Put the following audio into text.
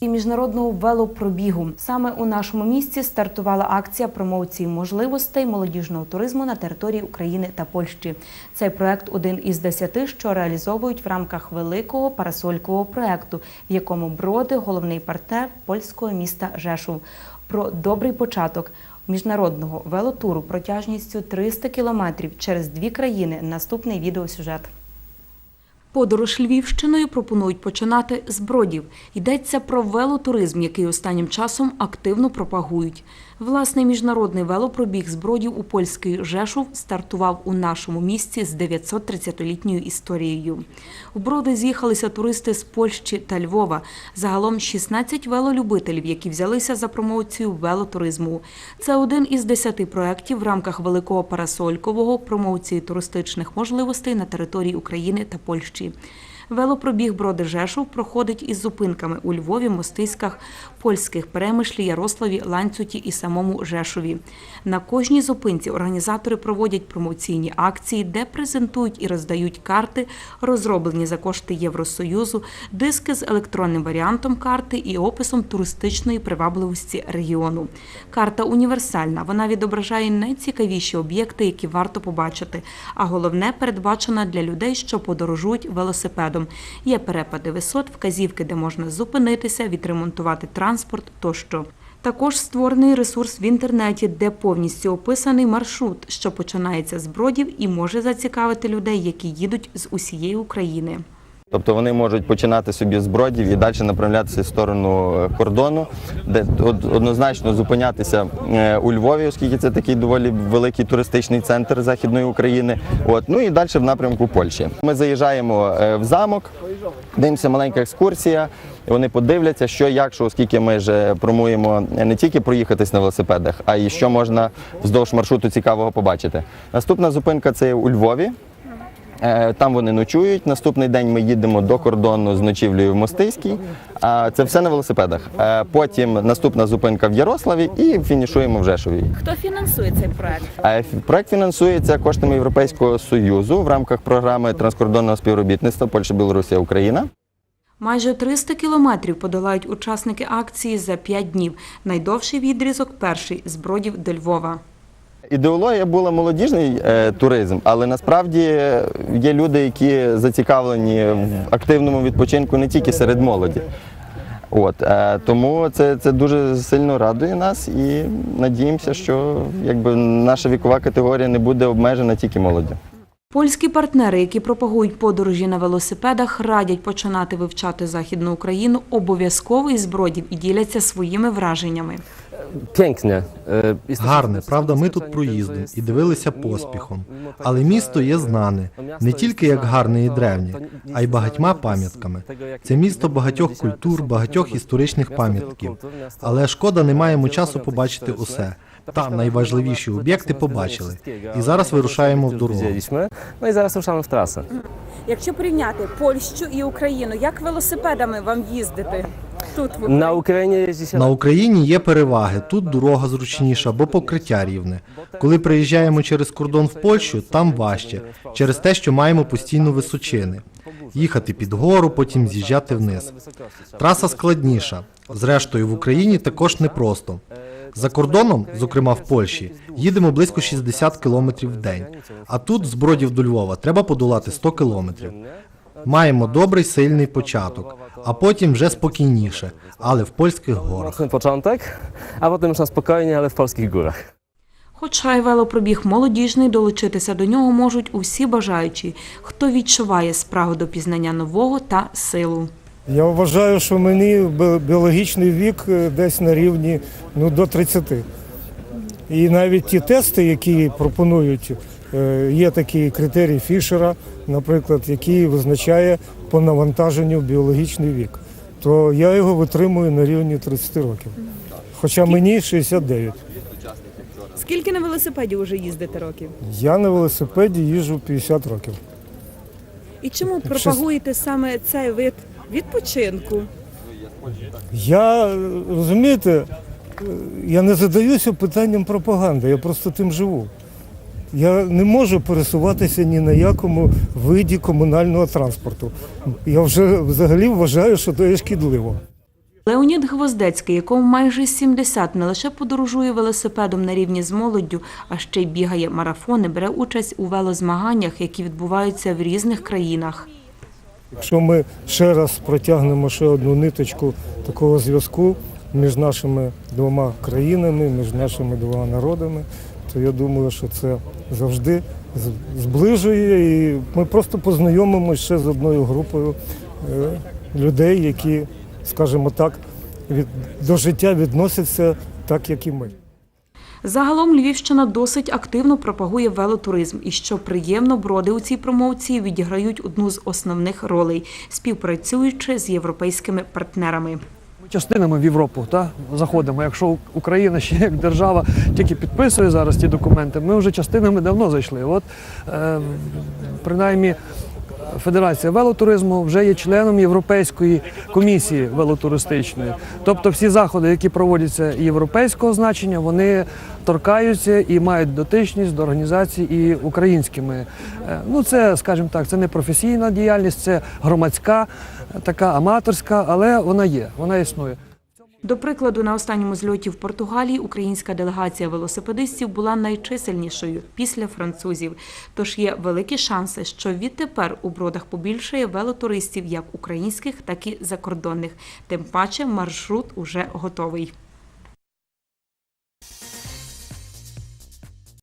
і міжнародного велопробігу. Саме у нашому місті стартувала акція промоції можливостей молодіжного туризму на території України та Польщі. Цей проект один із десяти, що реалізовують в рамках великого парасолькового проекту, в якому броди головний партнер польського міста Жешув. Про добрий початок міжнародного велотуру протяжністю 300 кілометрів через дві країни. Наступний відеосюжет. Подорож Львівщиною пропонують починати з бродів. Йдеться про велотуризм, який останнім часом активно пропагують. Власний міжнародний велопробіг з бродів у польський Жешув стартував у нашому місті з 930-літньою історією. У броди з'їхалися туристи з Польщі та Львова. Загалом 16 велолюбителів, які взялися за промоцію велотуризму. Це один із десяти проєктів в рамках великого парасолькового промоції туристичних можливостей на території України та Польщі. Gucci. Велопробіг Броди Жешов проходить із зупинками у Львові, Мостиськах, польських Перемишлі, Ярославі, Ланцюті і самому Жешові. На кожній зупинці організатори проводять промоційні акції, де презентують і роздають карти, розроблені за кошти Євросоюзу, диски з електронним варіантом карти і описом туристичної привабливості регіону. Карта універсальна. Вона відображає найцікавіші об'єкти, які варто побачити. А головне передбачена для людей, що подорожують велосипедом. Є перепади висот, вказівки, де можна зупинитися, відремонтувати транспорт тощо. Також створений ресурс в інтернеті, де повністю описаний маршрут, що починається з бродів і може зацікавити людей, які їдуть з усієї України. Тобто вони можуть починати собі з бродів і далі направлятися в сторону е, кордону, де однозначно зупинятися е, у Львові, оскільки це такий доволі великий туристичний центр Західної України. От ну і далі в напрямку Польщі. Ми заїжджаємо е, в замок, дивимося маленька екскурсія. Вони подивляться, що як, що, оскільки ми ж промуємо не тільки проїхатись на велосипедах, а й що можна вздовж маршруту цікавого побачити. Наступна зупинка це у Львові. Е, Там вони ночують. Наступний день ми їдемо до кордону з ночівлею в Мостиській. А це все на велосипедах. Е, Потім наступна зупинка в Ярославі і фінішуємо в Жешові. Хто фінансує цей проект? Е, Проект фінансується коштами Європейського союзу в рамках програми транскордонного співробітництва Польща, Білорусія, Україна. Майже 300 кілометрів подолають учасники акції за 5 днів. Найдовший відрізок перший з бродів до Львова. Ідеологія була молодіжний е, туризм, але насправді є люди, які зацікавлені в активному відпочинку не тільки серед молоді. От, е, тому це, це дуже сильно радує нас і надіємося, що якби, наша вікова категорія не буде обмежена тільки молоддю. Польські партнери, які пропагують подорожі на велосипедах, радять починати вивчати Західну Україну обов'язково із бродів і діляться своїми враженнями. E, Гарне, правда, ми тут проїздом і дивилися поспіхом. Але місто є знане не тільки як гарне і древнє, а й багатьма пам'ятками. Це місто багатьох культур, багатьох історичних пам'ятків. Але шкода, не маємо часу побачити усе. Там найважливіші об'єкти побачили. І зараз вирушаємо в дорогу. No i zaraz ruszamy w trasę. Якщо порівняти Польщу і Україну, як велосипедами вам їздити тут в Ukrainie jeździ się На Україні є переваги. Тут дорога зручніша, бо покриття рівне. Коли приїжджаємо через кордон в Польщу, там важче, через те, що маємо постійно височини. Їхати під гору, потім з'їжджати вниз. Траса складніша. Зрештою, в Україні також непросто. За кордоном, зокрема в Польщі, їдемо близько 60 кілометрів в день. А тут з Бродів до Львова треба подолати 100 кілометрів. Маємо добрий сильний початок, а потім вже спокійніше, але в польських горах. Początek, a potem już na spokojnie, ale w polskich. Хоча й велопробіг молодіжний, долучитися до нього можуть усі бажаючі, хто відчуває справу до пізнання нового та силу. Я вважаю, що мені бі- біологічний вік е, десь на рівні ну, до 30. І навіть ті тести, які пропонують, є такий критерій Фішера, наприклад, який визначає по навантаженню біологічний вік. То я його витримую на рівні 30 років. Хоча мені 69. скільки на велосипеді вже їздите років? Я на велосипеді їжджу 50 років. І чому пропагуєте саме цей вид відпочинку? Я е, розумієте, е, я не задаюся питанням пропаганди, я просто тим живу. Я не можу пересуватися ні на якому виді комунального транспорту. Я вже взагалі вважаю, що це шкідливо. Леонід Гвоздецький, якому майже 70, не лише подорожує велосипедом на рівні з молоддю, а ще й бігає марафони, бере участь у велозмаганнях, які відбуваються в різних країнах. Якщо ми ще раз протягнемо ще одну ниточку такого зв'язку між нашими двома країнами, між нашими двома народами, то я думаю, що це завжди зближує і ми просто познайомимося ще з одною групою е, людей, які, скажімо так, від, до життя відносяться так, як і ми. Загалом Львівщина досить активно пропагує велотуризм, і що приємно, броди у цій промоції відіграють одну з основних ролей, співпрацюючи з європейськими партнерами. Ми частинами в Європу та, заходимо. Якщо Україна ще як держава тільки підписує зараз ті документи, ми вже частинами давно зайшли. От е, принаймні. Федерація велотуризму вже є членом Європейської комісії велотуристичної. Тобто всі заходи, які проводяться європейського значення, вони торкаються і мають дотичність до організацій і українськими. Е, Ну це, скажімо так, це не професійна діяльність, це громадська, е, така аматорська, але вона є, вона існує. До прикладу, на останньому зльоті в Португалії українська делегація велосипедистів була найчисельнішою після французів. Тож є великі шанси, що відтепер у бродах побільшає велотуристів як українських, так і закордонних. Тим паче маршрут уже готовий.